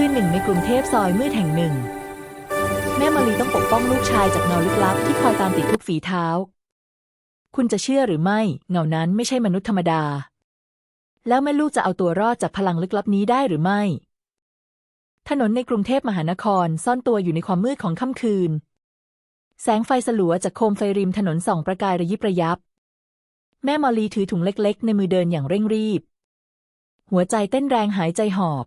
คืนหนึ่งในกรุงเทพซอยมืดแห่งหนึ่ง แม่มารีต้องปกป้องลูกชายจากเงาลึกลับที่คอยตามติดทุกฝีเท้า คุณจะเชื่อหรือไม่เงานั้นไม่ใช่มนุษย์ธรรมดา แล้วแม่ลูกจะเอาตัวรอดจากพลังลึกลับนี้ได้หรือไม่ ถนนในกรุงเทพมหานครซ่อนตัวอยู่ในความมืดของค่ำคืน แสงไฟสลัวจากโคมไฟริมถนนส่องประกายระยิบระยับ แม่มอลีถือถุงเล็กๆ ในมือเดินอย่างเร่งรีบ หัวใจเต้นแรงหายใจหอบ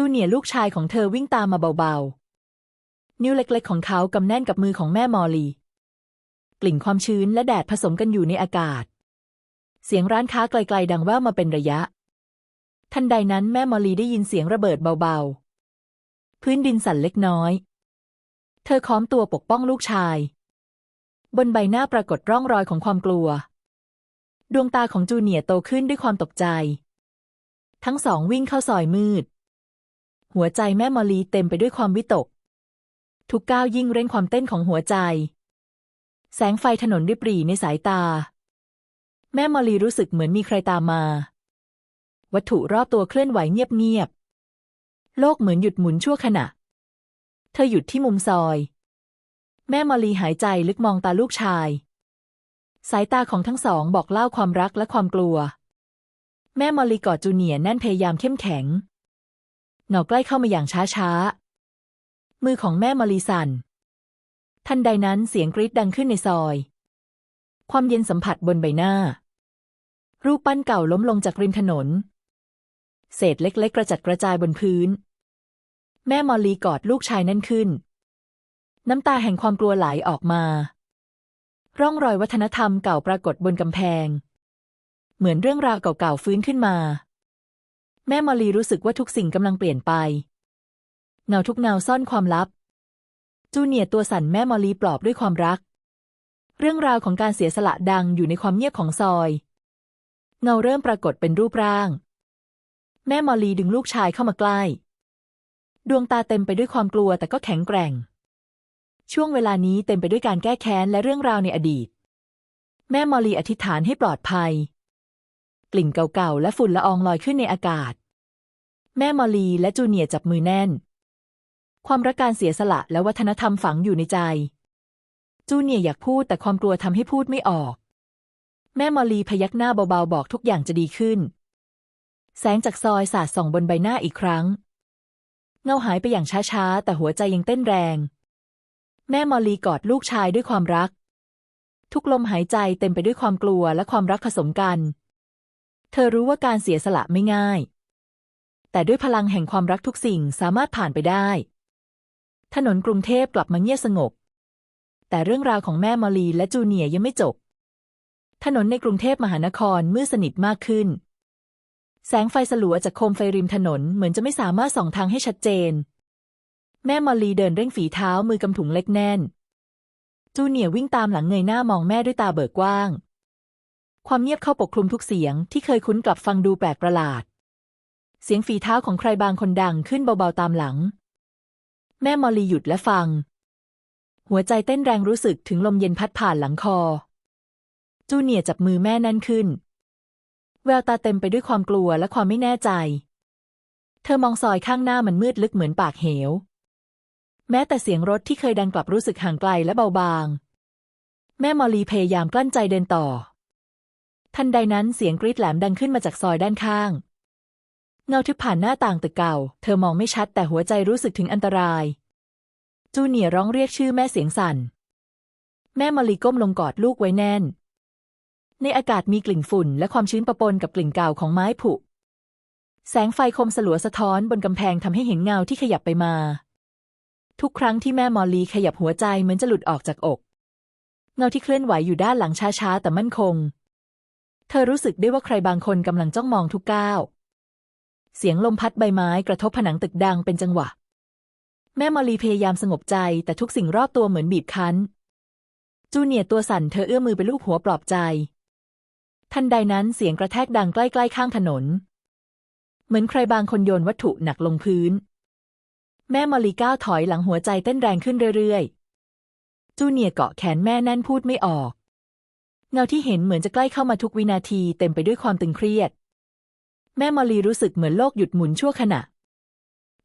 จูเนียร์ลูกชายของเธอวิ่งตามมาเบาๆ นิ้วเล็กๆ ของเขากำแน่นกับมือของแม่มอลี กลิ่นความชื้นและแดดผสมกันอยู่ในอากาศ เสียงร้านค้าไกลๆ ดังแว่วมาเป็นระยะ ทันใดนั้นแม่มอลีได้ยินเสียงระเบิดเบาๆ พื้นดินสั่นเล็กน้อย เธอค้อมตัวปกป้องลูกชาย บนใบหน้าปรากฏร่องรอยของความกลัว ดวงตาของจูเนียร์โตขึ้นด้วยความตกใจ ทั้งสองวิ่งเข้าซอยมืด หัวใจแม่มอลีเต็มไปด้วยความวิตก ทุกก้าวยิ่งเร่งความเต้นของหัวใจ แสงไฟถนนริบหรี่ในสายตา แม่มอลีรู้สึกเหมือนมีใครตามมา วัตถุรอบตัวเคลื่อนไหวเงียบๆ โลกเหมือนหยุดหมุนชั่วขณะ เธอหยุดที่มุมซอย แม่มอลีหายใจลึกมองตาลูกชาย สายตาของทั้งสองบอกเล่าความรักและความกลัว แม่มอลีกอดจูเนียแน่นพยายามเข้มแข็ง เงาใกล้เข้ามาอย่างช้าๆมือของแม่มอลีสันทันใดนั้นเสียงกรีดดังขึ้นในซอย ความเย็นสัมผัสบนใบหน้า รูปปั้นเก่าล้มลงจากริมถนน เศษเล็กๆ กระจัดกระจายบนพื้น แม่มอลีกอดลูกชายนั่นขึ้น น้ำตาแห่งความกลัวไหลออกมา ร่องรอยวัฒนธรรมเก่าปรากฏบนกำแพง เหมือนเรื่องราวเก่าๆฟื้นขึ้นมา แม่มอลีรู้สึกว่าทุกสิ่งกำลังเปลี่ยนไป เงาทุกเงาซ่อนความลับ จูเนียร์ตัวสั่นแม่มอลีปลอบด้วยความรัก เรื่องราวของการเสียสละดังอยู่ในความเงียบของซอย เงาเริ่มปรากฏเป็นรูปร่าง แม่มอลีดึงลูกชายเข้ามาใกล้ ดวงตาเต็มไปด้วยความกลัวแต่ก็แข็งแกร่ง ช่วงเวลานี้เต็มไปด้วยการแก้แค้นและเรื่องราวในอดีต แม่มอลีอธิษฐานให้ปลอดภัย กลิ่นเก่าๆ และฝุ่นละอองลอยขึ้นในอากาศ แม่มอลีและจูเนียจับมือแน่น ความรักการเสียสละและวัฒนธรรมฝังอยู่ในใจ จูเนียอยากพูดแต่ความกลัวทำให้พูดไม่ออก แม่มอลีพยักหน้าเบาๆ บอกทุกอย่างจะดีขึ้น แสงจากซอยสาดส่องบนใบหน้าอีกครั้ง เงาหายไปอย่างช้าๆ แต่หัวใจยังเต้นแรง แม่มอลีกอดลูกชายด้วยความรัก ทุกลมหายใจเต็มไปด้วยความกลัวและความรักผสมกัน เธอรู้ว่าการเสียสละไม่ง่าย แต่ด้วยพลังแห่งความรักทุกสิ่งสามารถผ่านไปได้ ถนนกรุงเทพกลับมาเงียบสงบ แต่เรื่องราวของแม่มอลีและจูเนียยังไม่จบ ถนนในกรุงเทพมหานครมืดสนิทมากขึ้น แสงไฟสลัวจากโคมไฟริมถนนเหมือนจะไม่สามารถส่องทางให้ชัดเจน แม่มอลีเดินเร่งฝีเท้ามือกำถุงเล็กแน่น จูเนียวิ่งตามหลังเงยหน้ามองแม่ด้วยตาเบิกกว้าง ความเงียบเข้าปกคลุมทุกเสียงที่เคยคุ้นกลับฟังดูแปลกประหลาด เสียงฝีเท้าของใครบางคนดังขึ้นเบาๆตามหลัง แม่มอลีหยุดและฟัง หัวใจเต้นแรงรู้สึกถึงลมเย็นพัดผ่านหลังคอ จูเนียร์จับมือแม่แน่นขึ้น แววตาเต็มไปด้วยความกลัวและความไม่แน่ใจ เธอมองซอยข้างหน้ามันมืดลึกเหมือนปากเหว แม้แต่เสียงรถที่เคยดังกลับรู้สึกห่างไกลและเบาบาง แม่มอลีพยายามกลั้นใจเดินต่อ ทันใดนั้นเสียงกรีดแหลมดังขึ้นมาจากซอยด้านข้าง เงาทึบผ่านหน้าต่างตึกเก่า เธอมองไม่ชัดแต่หัวใจรู้สึกถึงอันตราย จูเนียร์ร้องเรียกชื่อแม่เสียงสั่น แม่มอลีก้มลงกอดลูกไว้แน่น ในอากาศมีกลิ่นฝุ่นและความชื้นปะปนกับกลิ่นเก่าของไม้ผุ แสงไฟคมสลัวสะท้อนบนกำแพงทำให้เห็นเงาที่ขยับไปมา ทุกครั้งที่แม่มอลีขยับหัวใจเหมือนจะหลุดออกจากอก เงาที่เคลื่อนไหวอยู่ด้านหลังช้าๆแต่มั่นคง เธอรู้สึกได้ว่าใครบางคนกำลังจ้องมองทุกก้าว เสียงลมพัดใบไม้กระทบผนังตึกดังเป็นจังหวะ แม่มอลีพยายามสงบใจแต่ทุกสิ่งรอบตัวเหมือนบีบคั้น จูเนียร์ตัวสั่นเธอเอื้อมมือไปลูบหัวปลอบใจ ทันใดนั้นเสียงกระแทกดังใกล้ๆข้างถนน เหมือนใครบางคนโยนวัตถุหนักลงพื้น แม่มอลีก้าวถอยหลังหัวใจเต้นแรงขึ้นเรื่อยๆ จูเนียร์เกาะแขนแม่แน่นพูดไม่ออก เงาที่เห็นเหมือนจะใกล้เข้ามาทุกวินาทีเต็มไปด้วยความตึงเครียด แม่มอลีรู้สึกเหมือนโลกหยุดหมุนชั่วขณะ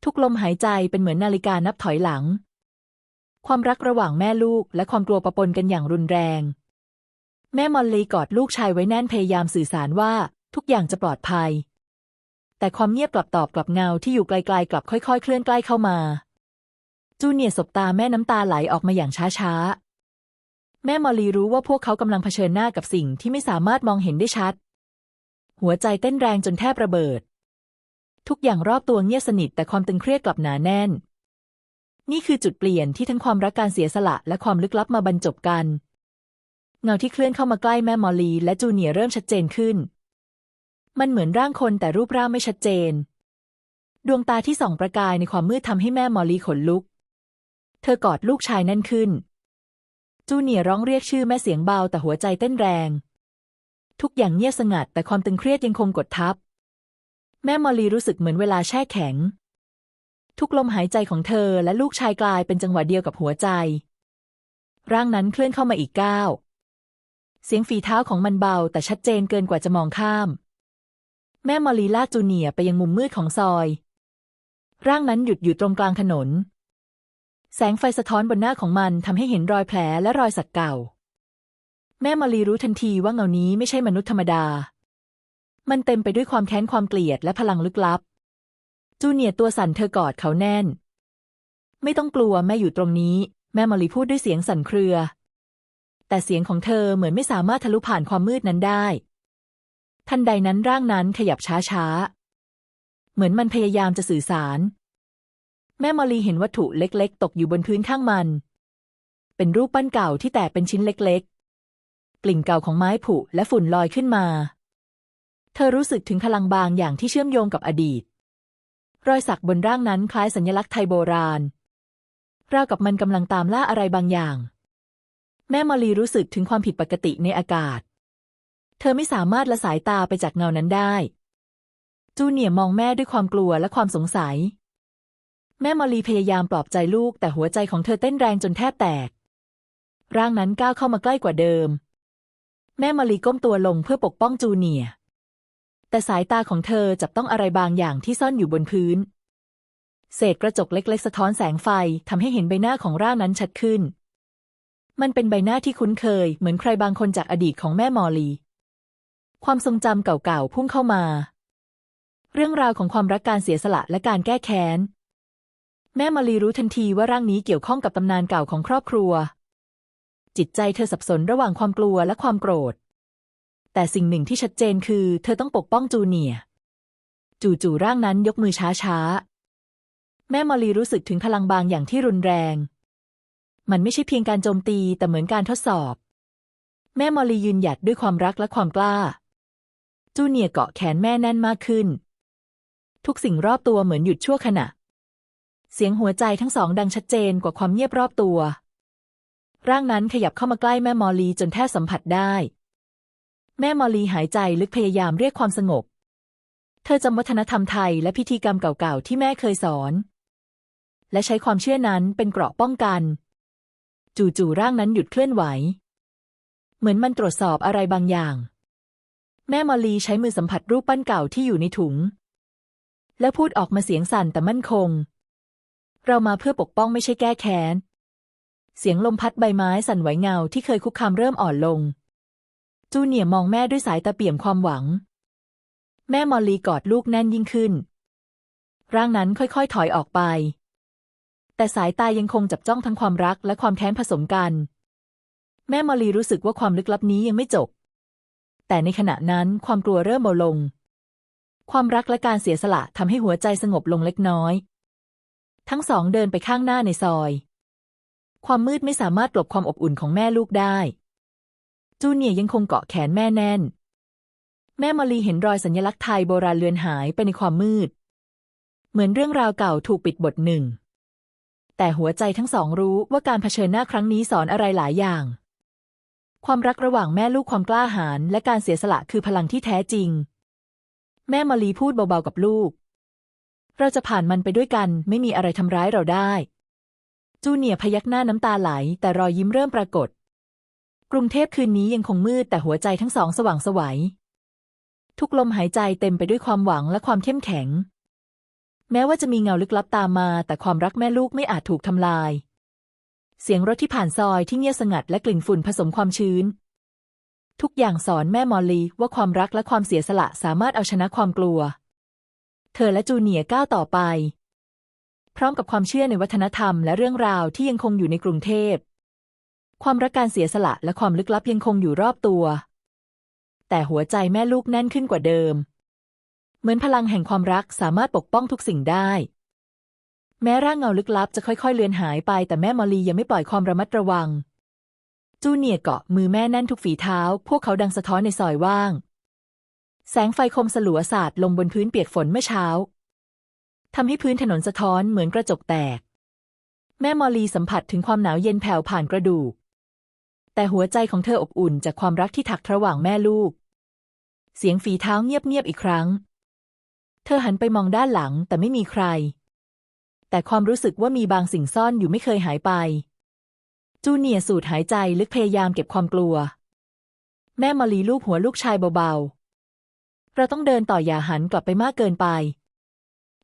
ทุกลมหายใจเป็นเหมือนนาฬิกานับถอยหลัง ความรักระหว่างแม่ลูกและความกลัวปะปนกันอย่างรุนแรง แม่มอลลีกอดลูกชายไว้แน่นพยายามสื่อสารว่าทุกอย่างจะปลอดภัย แต่ความเงียบกลับตอบกลับเงาที่อยู่ไกลๆกลับค่อยๆ เคลื่อนใกล้เข้ามา จูเนียร์สบตาแม่น้ำตาไหลออกมาอย่างช้าๆ แม่มอลีรู้ว่าพวกเขากำลังเผชิญหน้ากับสิ่งที่ไม่สามารถมองเห็นได้ชัด หัวใจเต้นแรงจนแทบระเบิด ทุกอย่างรอบตัวเงียบสนิทแต่ความตึงเครียดกลับหนาแน่น นี่คือจุดเปลี่ยนที่ทั้งความรักการเสียสละและความลึกลับมาบรรจบกัน เงาที่เคลื่อนเข้ามาใกล้แม่มอลีและจูเนียเริ่มชัดเจนขึ้น มันเหมือนร่างคนแต่รูปร่างไม่ชัดเจน ดวงตาที่ส่องประกายในความมืดทำให้แม่มอลลีขนลุก เธอกอดลูกชายแน่นขึ้น จูเนียร้องเรียกชื่อแม่เสียงเบาแต่หัวใจเต้นแรง ทุกอย่างเงียบสงัดแต่ความตึงเครียดยังคงกดทับ แม่มอลลีรู้สึกเหมือนเวลาแช่แข็ง ทุกลมหายใจของเธอและลูกชายกลายเป็นจังหวะเดียวกับหัวใจ ร่างนั้นเคลื่อนเข้ามาอีกก้าวเสียงฝีเท้าของมันเบาแต่ชัดเจนเกินกว่าจะมองข้าม แม่มอลลีลากจูเนียร์ไปยังมุมมืดของซอย ร่างนั้นหยุดอยู่ตรงกลางถนน แสงไฟสะท้อนบนหน้าของมันทำให้เห็นรอยแผลและรอยสักเก่า แม่มอลลีรู้ทันทีว่าเงานี้ไม่ใช่มนุษย์ธรรมดา มันเต็มไปด้วยความแค้นความเกลียดและพลังลึกลับ จูเนียร์ตัวสั่นเธอกอดเขาแน่น ไม่ต้องกลัวแม่อยู่ตรงนี้ แม่มอลลีพูดด้วยเสียงสั่นเครือ แต่เสียงของเธอเหมือนไม่สามารถทะลุผ่านความมืดนั้นได้ ทันใดนั้นร่างนั้นขยับช้าๆเหมือนมันพยายามจะสื่อสาร แม่มอลีเห็นวัตถุเล็กๆ ตกอยู่บนพื้นข้างมัน เป็นรูปปั้นเก่าที่แตกเป็นชิ้นเล็กๆ กลิ่นเก่าของไม้ผุและฝุ่นลอยขึ้นมา เธอรู้สึกถึงพลังบางอย่างที่เชื่อมโยงกับอดีต รอยสักบนร่างนั้นคล้ายสัญลักษณ์ไทยโบราณราวกับมันกำลังตามล่าอะไรบางอย่าง แม่มอลีรู้สึกถึงความผิดปกติในอากาศ เธอไม่สามารถละสายตาไปจากเงานั้นได้ จูเนียร์มองแม่ด้วยความกลัวและความสงสัย แม่มอลีพยายามปลอบใจลูกแต่หัวใจของเธอเต้นแรงจนแทบแตก ร่างนั้นก้าวเข้ามาใกล้กว่าเดิม แม่มอลีก้มตัวลงเพื่อปกป้องจูเนียร์แต่สายตาของเธอจับต้องอะไรบางอย่างที่ซ่อนอยู่บนพื้น เศษกระจกเล็กๆ สะท้อนแสงไฟทำให้เห็นใบหน้าของร่างนั้นชัดขึ้น มันเป็นใบหน้าที่คุ้นเคย เหมือนใครบางคนจากอดีตของแม่มอลลีความทรงจำเก่าๆพุ่งเข้ามา เรื่องราวของความรักการเสียสละและการแก้แค้น แม่มอลลีรู้ทันทีว่าร่างนี้เกี่ยวข้องกับตำนานเก่าของครอบครัว จิตใจเธอสับสนระหว่างความกลัวและความโกรธ แต่สิ่งหนึ่งที่ชัดเจนคือ เธอต้องปกป้องจูเนียร์จู่ๆร่างนั้นยกมือช้าๆ แม่มอลีรู้สึกถึงพลังบางอย่างที่รุนแรง มันไม่ใช่เพียงการโจมตีแต่เหมือนการทดสอบ แม่มอลียืนหยัดด้วยความรักและความกล้า จูเนียร์เกาะแขนแม่แน่นมากขึ้น ทุกสิ่งรอบตัวเหมือนหยุดชั่วขณะ เสียงหัวใจทั้งสองดังชัดเจนกว่าความเงียบรอบตัว ร่างนั้นขยับเข้ามาใกล้แม่มอลีจนแทบสัมผัสได้ แม่มอลีหายใจลึกพยายามเรียกความสงบ เธอจำวัฒนธรรมไทยและพิธีกรรมเก่าๆที่แม่เคยสอน และใช้ความเชื่อนั้นเป็นเกราะป้องกัน จู่ๆร่างนั้นหยุดเคลื่อนไหว เหมือนมันตรวจสอบอะไรบางอย่าง แม่มอลลีใช้มือสัมผัสรูปปั้นเก่าที่อยู่ในถุง และพูดออกมาเสียงสั่นแต่มั่นคง เรามาเพื่อปกป้องไม่ใช่แก้แค้น เสียงลมพัดใบไม้สั่นไหวเงาที่เคยคุกคามเริ่มอ่อนลง จูเนียร์มองแม่ด้วยสายตาเปี่ยมความหวัง แม่มอลลีกอดลูกแน่นยิ่งขึ้น ร่างนั้นค่อยๆถอยออกไป แต่สายตายังคงจับจ้องทั้งความรักและความแค้นผสมกัน แม่มอลลีรู้สึกว่าความลึกลับนี้ยังไม่จบ แต่ในขณะนั้นความกลัวเริ่มเบาลง ความรักและการเสียสละทำให้หัวใจสงบลงเล็กน้อย ทั้งสองเดินไปข้างหน้าในซอย ความมืดไม่สามารถกลบความอบอุ่นของแม่ลูกได้ จูเนียร์ยังคงเกาะแขนแม่แน่น แม่มอลลีเห็นรอยสัญลักษณ์ไทยโบราณเลือนหายไปในความมืด เหมือนเรื่องราวเก่าถูกปิดบทหนึ่ง แต่หัวใจทั้งสองรู้ว่าการเผชิญหน้าครั้งนี้สอนอะไรหลายอย่าง ความรักระหว่างแม่ลูกความกล้าหาญและการเสียสละคือพลังที่แท้จริง แม่มอลลีพูดเบาๆกับลูก เราจะผ่านมันไปด้วยกัน ไม่มีอะไรทำร้ายเราได้ จูเนียพยักหน้าน้ำตาไหล แต่รอยยิ้มเริ่มปรากฏ กรุงเทพคืนนี้ยังคงมืดแต่หัวใจทั้งสองสว่างสวัย ทุกลมหายใจเต็มไปด้วยความหวังและความเข้มแข็ง แม้ว่าจะมีเงาลึกลับตามมา แต่ความรักแม่ลูกไม่อาจถูกทำลาย เสียงรถที่ผ่านซอยที่เงียบสงัดและกลิ่นฝุ่นผสมความชื้น ทุกอย่างสอนแม่มอลลีว่าความรักและความเสียสละสามารถเอาชนะความกลัว เธอและจูเนียร์ก้าวต่อไป พร้อมกับความเชื่อในวัฒนธรรมและเรื่องราวที่ยังคงอยู่ในกรุงเทพ ความรักการเสียสละและความลึกลับยังคงอยู่รอบตัว แต่หัวใจแม่ลูกแน่นขึ้นกว่าเดิม เหมือนพลังแห่งความรักสามารถปกป้องทุกสิ่งได้ แม้ร่างเงาลึกลับจะค่อยๆ เลือนหายไป แต่แม่มอลลียังไม่ปล่อยความระมัดระวังจูเนียร์เกาะมือแม่แน่นทุกฝีเท้า พวกเขาดังสะท้อนในซอยว่าง แสงไฟคมสลัวสาดลงบนพื้นเปียกฝนเมื่อเช้าทำให้พื้นถนนสะท้อนเหมือนกระจกแตก แม่มอลลีสัมผัสถึงความหนาวเย็นแผ่วผ่านกระดูก แต่หัวใจของเธออบอุ่นจากความรักที่ถักระหว่างแม่ลูก เสียงฝีเท้าเงียบๆอีกครั้ง เธอหันไปมองด้านหลังแต่ไม่มีใคร แต่ความรู้สึกว่ามีบางสิ่งซ่อนอยู่ไม่เคยหายไป จูเนียร์สูดหายใจลึกพยายามเก็บความกลัว แม่มอลลีลูบหัวลูกชายเบาๆ เราต้องเดินต่ออย่าหันกลับไปมากเกินไป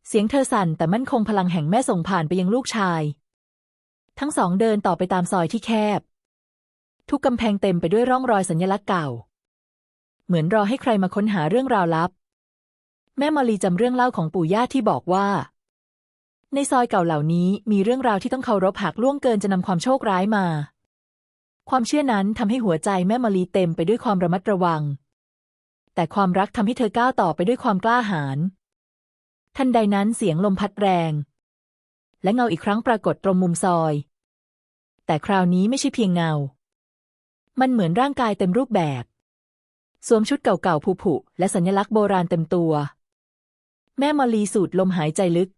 เสียงเธอสั่นแต่มั่นคงพลังแห่งแม่ส่งผ่านไปยังลูกชาย ทั้งสองเดินต่อไปตามซอยที่แคบ ทุกกำแพงเต็มไปด้วยร่องรอยสัญลักษณ์เก่า เหมือนรอให้ใครมาค้นหาเรื่องราวลับ แม่มอลีจำเรื่องเล่าของปู่ย่าที่บอกว่า ในซอยเก่าเหล่านี้มีเรื่องราวที่ต้องเคารพหากล่วงเกินจะนำความโชคร้ายมา ความเชื่อนั้นทำให้หัวใจแม่มอลลีเต็มไปด้วยความระมัดระวัง แต่ความรักทำให้เธอก้าวต่อไปด้วยความกล้าหาญทันใดนั้นเสียงลมพัดแรง และเงาอีกครั้งปรากฏตรงมุมซอย แต่คราวนี้ไม่ใช่เพียงเงา มันเหมือนร่างกายเต็มรูปแบบ สวมชุดเก่าๆผุๆและสัญลักษณ์โบราณเต็มตัว แม่มอลีสูดลมหายใจลึก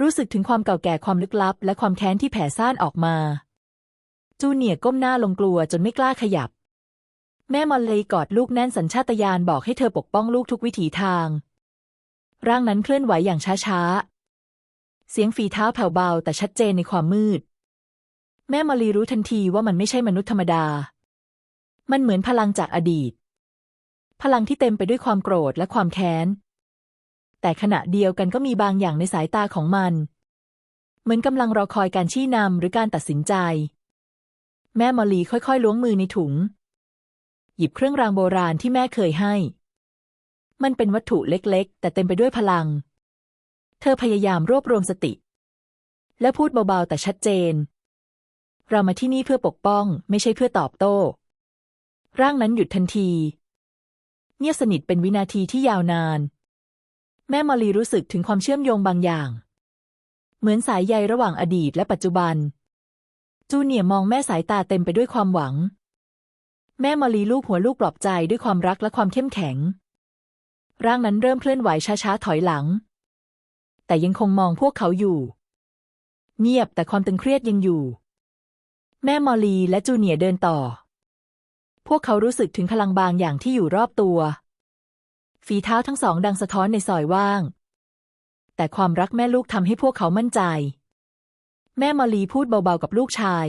รู้สึกถึงความเก่าแก่ความลึกลับ และความแค้นที่แผ่ซ่านออกมา จูเนียร์ก้มหน้าลงกลัวจนไม่กล้าขยับ แม่มอลลีกอดลูกแน่นสัญชาตญาณบอกให้เธอปกป้องลูกทุกวิถีทาง ร่างนั้นเคลื่อนไหวอย่างช้าๆ เสียงฝีเท้าแผ่วเบาแต่ชัดเจนในความมืด แม่มอลลีรู้ทันทีว่ามันไม่ใช่มนุษย์ธรรมดา มันเหมือนพลังจากอดีต พลังที่เต็มไปด้วยความโกรธและความแค้น แต่ขณะเดียวกันก็มีบางอย่างในสายตาของมัน เหมือนกำลังรอคอยการชี้นำหรือการตัดสินใจ แม่มอลลีค่อยๆล้วงมือในถุง หยิบเครื่องรางโบราณที่แม่เคยให้ มันเป็นวัตถุเล็กๆ แต่เต็มไปด้วยพลัง เธอพยายามรวบรวมสติ และพูดเบาๆแต่ชัดเจน เรามาที่นี่เพื่อปกป้อง ไม่ใช่เพื่อตอบโต้ ร่างนั้นหยุดทันที เงียบสนิทเป็นวินาทีที่ยาวนาน แม่มอลีรู้สึกถึงความเชื่อมโยงบางอย่าง เหมือนสายใยระหว่างอดีตและปัจจุบันจูเนียร์มองแม่สายตาเต็มไปด้วยความหวัง แม่มอลีลูบหัวลูกปลอบใจด้วยความรักและความเข้มแข็ง ร่างนั้นเริ่มเคลื่อนไหวช้าๆถอยหลัง แต่ยังคงมองพวกเขาอยู่ เงียบแต่ความตึงเครียดยังอยู่ แม่มอลีและจูเนียเดินต่อ พวกเขารู้สึกถึงพลังบางอย่างที่อยู่รอบตัว ฝีเท้าทั้งสองดังสะท้อนในซอยว่าง แต่ความรักแม่ลูกทำให้พวกเขามั่นใจ แม่มอลีพูดเบาๆกับลูกชาย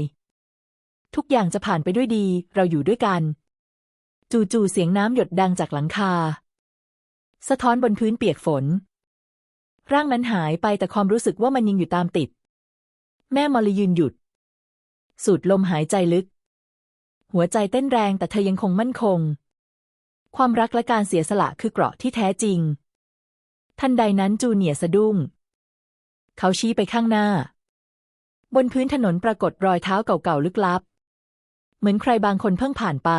ทุกอย่างจะผ่านไปด้วยดี เราอยู่ด้วยกัน จู่ๆเสียงน้ำหยดดังจากหลังคา สะท้อนบนพื้นเปียกฝน ร่างนั้นหายไปแต่ความรู้สึกว่ามันยังอยู่ตามติด แม่มอลลียืนหยุด สูดลมหายใจลึก หัวใจเต้นแรงแต่เธอยังคงมั่นคง ความรักและการเสียสละคือเกราะที่แท้จริง ทันใดนั้นจูเนียร์สะดุ้ง เขาชี้ไปข้างหน้าบนพื้นถนนปรากฏรอยเท้าเก่าๆลึกลับ เหมือนใครบางคนเพิ่งผ่านไป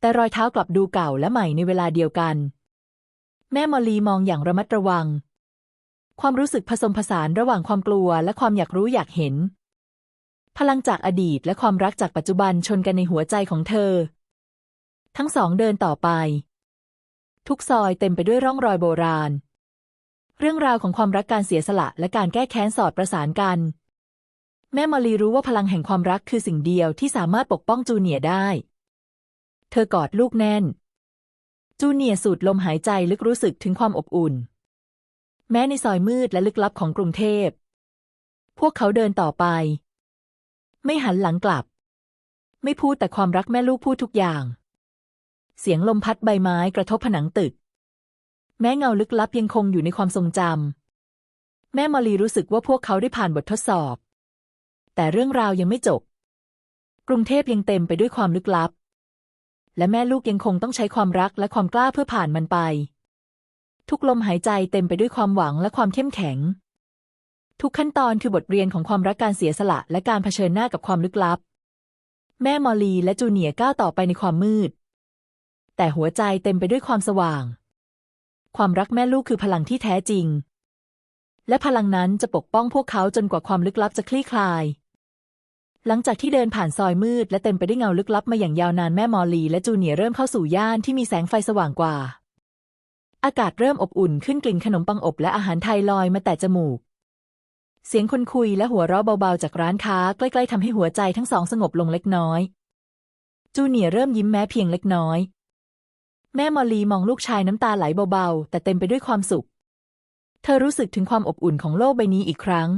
แต่รอยเท้ากลับดูเก่าและใหม่ในเวลาเดียวกัน แม่มอลีมองอย่างระมัดระวัง ความรู้สึกผสมผสานระหว่างความกลัวและความอยากรู้อยากเห็น พลังจากอดีตและความรักจากปัจจุบันชนกันในหัวใจของเธอ ทั้งสองเดินต่อไป ทุกซอยเต็มไปด้วยร่องรอยโบราณ เรื่องราวของความรักการเสียสละและการแก้แค้นสอดประสานกัน แม่มอลีรู้ว่าพลังแห่งความรักคือสิ่งเดียวที่สามารถปกป้องจูเนียร์ได้ เธอกอดลูกแน่น จูเนียร์สูดลมหายใจลึกรู้สึกถึงความอบอุ่น แม้ในซอยมืดและลึกลับของกรุงเทพ พวกเขาเดินต่อไป ไม่หันหลังกลับ ไม่พูดแต่ความรักแม่ลูกพูดทุกอย่าง เสียงลมพัดใบไม้กระทบผนังตึก แม้เงาลึกลับยังคงอยู่ในความทรงจำแม่มอลีรู้สึกว่าพวกเขาได้ผ่านบททดสอบ แต่เรื่องราวยังไม่จบ กรุงเทพยังเต็มไปด้วยความลึกลับ และแม่ลูกยังคงต้องใช้ความรักและความกล้าเพื่อผ่านมันไป ทุกลมหายใจเต็มไปด้วยความหวังและความเข้มแข็ง ทุกขั้นตอนคือบทเรียนของความรักการเสียสละและการเผชิญหน้ากับความลึกลับ แม่มอลีและจูเนียก้าวต่อไปในความมืด แต่หัวใจเต็มไปด้วยความสว่าง ความรักแม่ลูกคือพลังที่แท้จริงและพลังนั้นจะปกป้องพวกเขาจนกว่าความลึกลับจะคลี่คลาย หลังจากที่เดินผ่านซอยมืด และเต็มไปด้วยเงาลึกลับมาอย่างยาวนานแม่มอลี และจูเนียเริ่มเข้าสู่ย่านที่มีแสงไฟสว่างกว่า อากาศเริ่มอบอุ่นขึ้นกลิ่นขนมปังอบและอาหารไทยลอยมาแต่จมูก เสียงคนคุยและหัวเราะเบาๆจากร้านค้าใกล้ๆทำให้หัวใจทั้งสองสงบลงเล็กน้อย จูเนียเริ่มยิ้มแม้เพียงเล็กน้อย แม่มอลีมองลูกชายน้ำตาไหลเบาๆ แต่เต็มไปด้วยความสุข เธอรู้สึกถึงความอบอุ่นของโลกใบนี้อีกครั้ง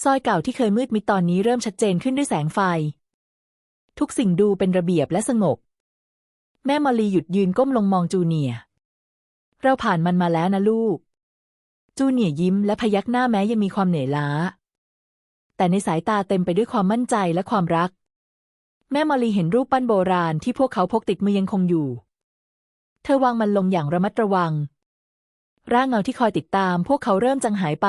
ซอยเก่าที่เคยมืดมิดตอนนี้เริ่มชัดเจนขึ้นด้วยแสงไฟ ทุกสิ่งดูเป็นระเบียบและสงบ แม่มอลีหยุดยืนก้มลงมองจูเนียเราผ่านมันมาแล้วนะลูก จูเนียยิ้มและพยักหน้าแม้ยังมีความเหนื่อยล้า แต่ในสายตาเต็มไปด้วยความมั่นใจและความรัก แม่มอลีเห็นรูปปั้นโบราณที่พวกเขาพกติดมือยังคงอยู่ เธอวางมันลงอย่างระมัดระวัง ร่างเงาที่คอยติดตาม พวกเขาเริ่มจางหายไป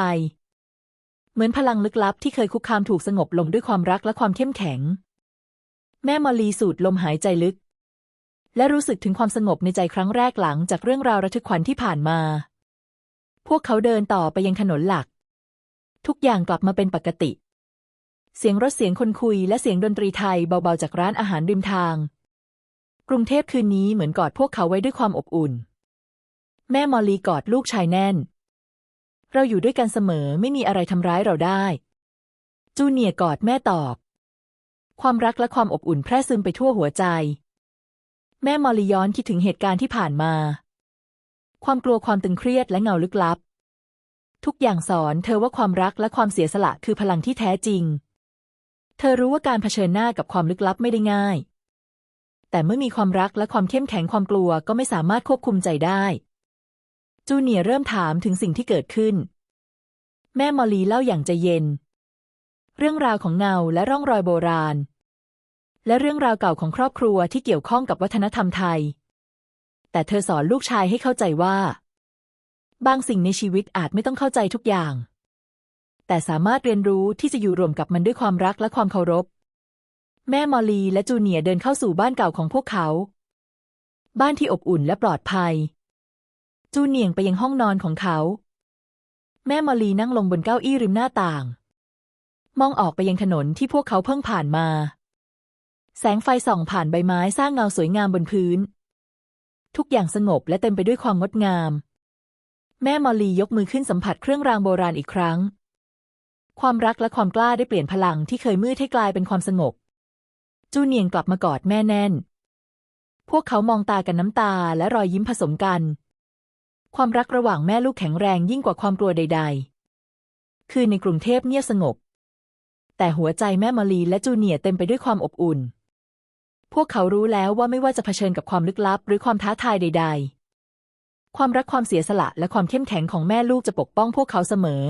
เหมือนพลังลึกลับที่เคยคุกคามถูกสงบลงด้วยความรักและความเข้มแข็ง แม่มอลีสูดลมหายใจลึก และรู้สึกถึงความสงบในใจครั้งแรกหลังจากเรื่องราวระทึกขวัญที่ผ่านมา พวกเขาเดินต่อไปยังถนนหลัก ทุกอย่างกลับมาเป็นปกติ เสียงรถเสียงคนคุยและเสียงดนตรีไทยเบาๆจากร้านอาหารริมทาง กรุงเทพคืนนี้เหมือนกอดพวกเขาไว้ด้วยความอบอุ่น แม่มอลีกอดลูกชายแน่น เราอยู่ด้วยกันเสมอไม่มีอะไรทำร้ายเราได้ จูเนียร์กอดแม่ตอบ ความรักและความอบอุ่นแพร่ซึมไปทั่วหัวใจ แม่มอลีย้อนคิดถึงเหตุการณ์ที่ผ่านมา ความกลัวความตึงเครียดและเงาลึกลับ ทุกอย่างสอนเธอว่าความรักและความเสียสละคือพลังที่แท้จริง เธอรู้ว่าการเผชิญหน้ากับความลึกลับไม่ได้ง่าย แต่เมื่อมีความรักและความเข้มแข็งความกลัวก็ไม่สามารถควบคุมใจได้ จูเนียเริ่มถามถึงสิ่งที่เกิดขึ้น แม่มอลีเล่าอย่างใจเย็น เรื่องราวของเงาและร่องรอยโบราณ และเรื่องราวเก่าของครอบครัวที่เกี่ยวข้องกับวัฒนธรรมไทย แต่เธอสอนลูกชายให้เข้าใจว่า บางสิ่งในชีวิตอาจไม่ต้องเข้าใจทุกอย่าง แต่สามารถเรียนรู้ที่จะอยู่รวมกับมันด้วยความรักและความเคารพ แม่มอลีและจูเนียเดินเข้าสู่บ้านเก่าของพวกเขา บ้านที่อบอุ่นและปลอดภัย จูเนียร์ไปยังห้องนอนของเขา แม่มอลีนั่งลงบนเก้าอี้ริมหน้าต่าง มองออกไปยังถนนที่พวกเขาเพิ่งผ่านมา แสงไฟส่องผ่านใบไม้สร้างเงาสวยงามบนพื้น ทุกอย่างสงบและเต็มไปด้วยความงดงาม แม่มอลียกมือขึ้นสัมผัสเครื่องรางโบราณอีกครั้ง ความรักและความกล้าได้เปลี่ยนพลังที่เคยมืดให้กลายเป็นความสงบ จูเนียร์กลับมากอดแม่แน่น พวกเขามองตากันน้ำตาและรอยยิ้มผสมกัน ความรักระหว่างแม่ลูกแข็งแรงยิ่งกว่าความกลัวใด ๆ คือในกรุงเทพเงียบสงบ แต่หัวใจแม่มอลีและจูเนียเต็มไปด้วยความอบอุ่น พวกเขารู้แล้วว่าไม่ว่าจะเผชิญกับความลึกลับ หรือความท้าทายใด ๆ ความรักความเสียสละและความเข้มแข็งของแม่ลูกจะปกป้องพวกเขาเสมอ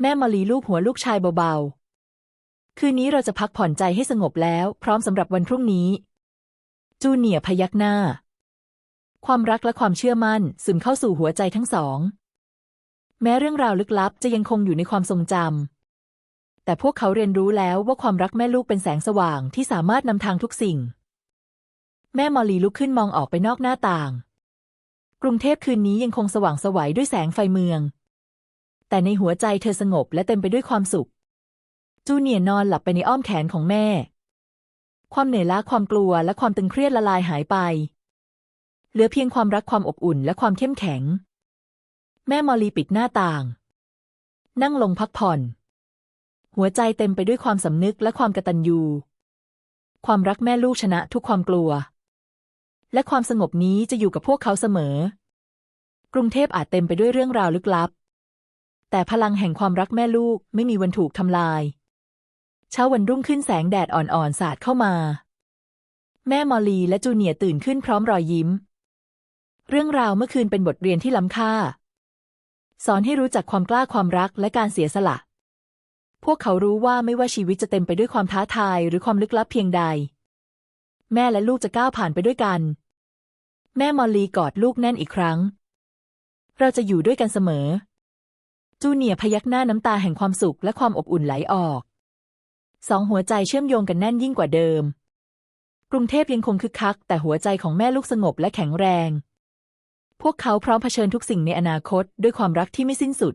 แม่มอลีลูบหัวลูกชายเบาๆ คืนนี้เราจะพักผ่อนใจให้สงบแล้ว พร้อมสำหรับวันพรุ่งนี้ จูเนียพยักหน้า ความรักและความเชื่อมั่นซึมเข้าสู่หัวใจทั้งสอง แม้เรื่องราวลึกลับจะยังคงอยู่ในความทรงจำ แต่พวกเขาเรียนรู้แล้วว่าความรักแม่ลูกเป็นแสงสว่างที่สามารถนำทางทุกสิ่ง แม่มอลีลุกขึ้นมองออกไปนอกหน้าต่าง กรุงเทพคืนนี้ยังคงสว่างไสวัยด้วยแสงไฟเมือง แต่ในหัวใจเธอสงบและเต็มไปด้วยความสุข จูเนียนอนหลับไปในอ้อมแขนของแม่ ความเหนื่อยล้าความกลัวและความตึงเครียดละลายหายไป เหลือเพียงความรักความอบอุ่นและความเข้มแข็ง แม่มอลีปิดหน้าต่าง นั่งลงพักผ่อน หัวใจเต็มไปด้วยความสำนึกและความกตัญญู ความรักแม่ลูกชนะทุกความกลัว และความสงบนี้จะอยู่กับพวกเขาเสมอ กรุงเทพอาจเต็มไปด้วยเรื่องราวลึกลับ แต่พลังแห่งความรักแม่ลูกไม่มีวันถูกทำลาย เช้าวันรุ่งขึ้นแสงแดดอ่อนๆสาดเข้ามา แม่มอลีและจูเนียตื่นขึ้นพร้อมรอยยิ้ม เรื่องราวเมื่อคืนเป็นบทเรียนที่ล้ำค่า สอนให้รู้จักความกล้าความรักและการเสียสละ พวกเขารู้ว่าไม่ว่าชีวิตจะเต็มไปด้วยความท้าทายหรือความลึกลับเพียงใด แม่และลูกจะก้าวผ่านไปด้วยกัน แม่มอลลีกอดลูกแน่นอีกครั้ง เราจะอยู่ด้วยกันเสมอ จูเนียพยักหน้าน้ำตาแห่งความสุขและความอบอุ่นไหลออก สองหัวใจเชื่อมโยงกันแน่นยิ่งกว่าเดิม กรุงเทพยังคงคึกคัก แต่หัวใจของแม่ลูกสงบและแข็งแรง พวกเขาพร้อมเผชิญทุกสิ่งในอนาคตด้วยความรักที่ไม่สิ้นสุด